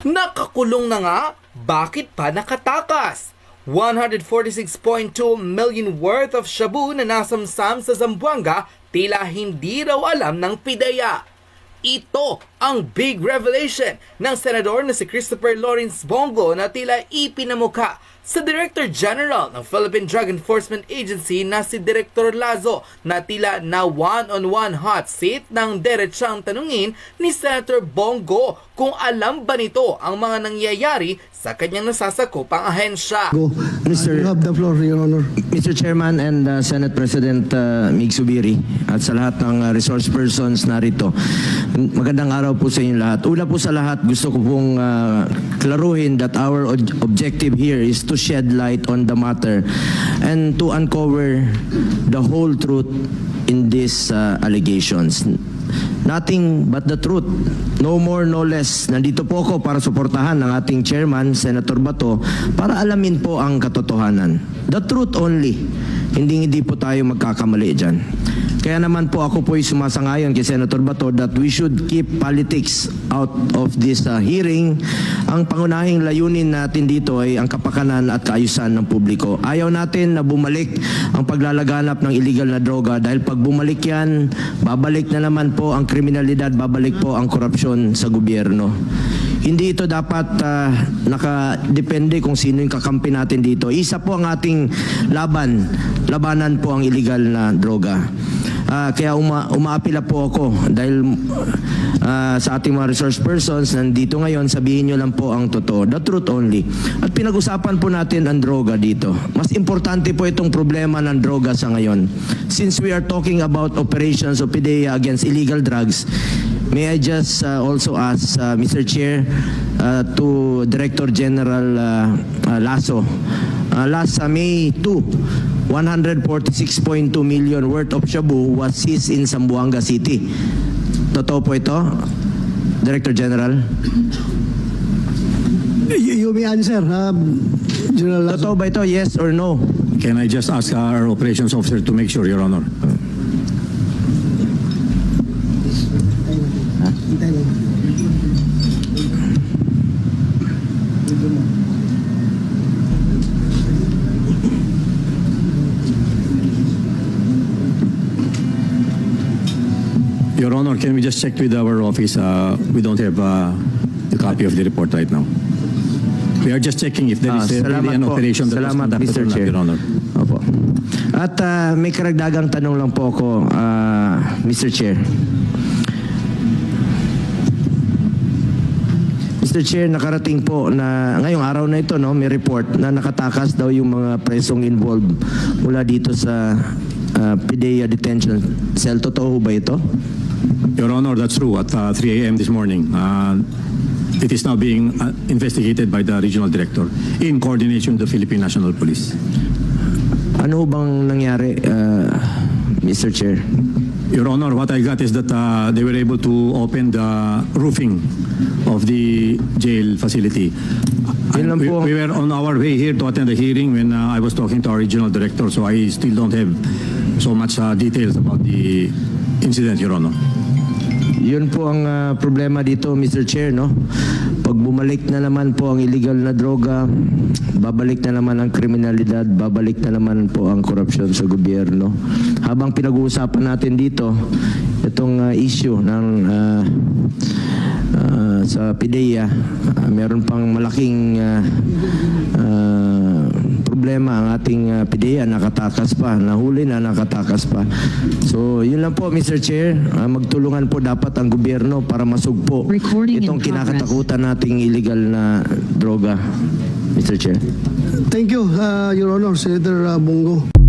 Nakakulong na nga? Bakit pa nakatakas? 146.2 million worth of shabu na nasamsam sa Zamboanga tila hindi raw alam ng PIDEA. Ito ang big revelation ng senador na si Christopher Lawrence Bongo na tila ipinamukha sa Director General ng Philippine Drug Enforcement Agency na si Director Lazo na tila na one-on-one hot seat ng diretsang tanungin ni Senator Bongo kung alam ba nito ang mga nangyayari sa kanyang nasasakopang ahensya. Go. Mr. You have the floor, Your Honor. Mr. Chairman and uh, Senate President uh, Mig Subiri at sa lahat ng uh, resource persons narito. Magandang araw po sa inyo lahat. Una po sa lahat, gusto ko pong uh, klaruhin that our ob- objective here is to shed light on the matter and to uncover the whole truth in these uh, allegations. Nothing but the truth. No more, no less. Nandito po ako para suportahan ng ating chairman, Senator Bato, para alamin po ang katotohanan. The truth only. Hindi hindi po tayo magkakamali dyan. Kaya naman po ako po ay sumasangayon kay Senator Bato that we should keep politics out of this uh, hearing. Ang pangunahing layunin natin dito ay ang kapakanan at kaayusan ng publiko. Ayaw natin na bumalik ang paglalaganap ng illegal na droga dahil pag bumalik yan, babalik na naman po ang kriminalidad, babalik po ang korupsyon sa gobyerno. Hindi ito dapat ah, nakadepende kung sino yung kakampi natin dito. Isa po ang ating laban. Labanan po ang illegal na droga. Ah, kaya uma, umaapila po ako dahil ah, sa ating mga resource persons nandito ngayon, sabihin nyo lang po ang totoo. The truth only. At pinag-usapan po natin ang droga dito. Mas importante po itong problema ng droga sa ngayon. Since we are talking about operations of PDEA against illegal drugs, May I just uh, also ask uh, Mr. Chair uh, to Director General uh, uh, Lasso. Uh, last uh, May 2, 146.2 million worth of shabu was seized in Zamboanga City. Totoo po ito, Director General? You, you may answer, um, General Lazo. Totoo ba ito, yes or no? Can I just ask our operations officer to make sure, Your Honor? Your Honor, can we just check with our office? Uh, we don't have uh, the copy of the report right now. We are just checking if there Ah, is uh, really an po. operation that was Salamat, conducted Mr. or not, Chair. Your Honor. Opo. At ah, may karagdagang tanong lang po ako, ah, Mr. Chair. Mr. Chair, nakarating po na ngayong araw na ito, no, may report na nakatakas daw yung mga presong involved mula dito sa ah, PDEA detention cell. Totoo ba ito? Your Honor, that's true. At uh, 3 a.m. this morning, uh, it is now being uh, investigated by the regional director in coordination with the Philippine National Police. Ano bang nangyari, ah, Mr. Chair? Your Honor, what I got is that uh, they were able to open the roofing of the jail facility. We, we were on our way here to attend the hearing when uh, I was talking to our regional director, so I still don't have so much uh, details about the incident, Your Honor. Yun po ang ah, problema dito, Mr. Chair, no? Pag bumalik na naman po ang illegal na droga, babalik na naman ang kriminalidad, babalik na naman po ang korupsyon sa gobyerno. Habang pinag-uusapan natin dito, itong ah, issue ng ah, ah, sa PIDEA, ah, meron pang malaking ah, ah, problema ang ating uh, PDEA, nakatakas pa, nahuli na nakatakas pa. So, yun lang po Mr. Chair, Ah, magtulungan po dapat ang gobyerno para masugpo Recording in itong progress. kinakatakutan nating illegal na droga. Mr. Chair. Thank you, uh, Your Honor, Senator uh, Bongo.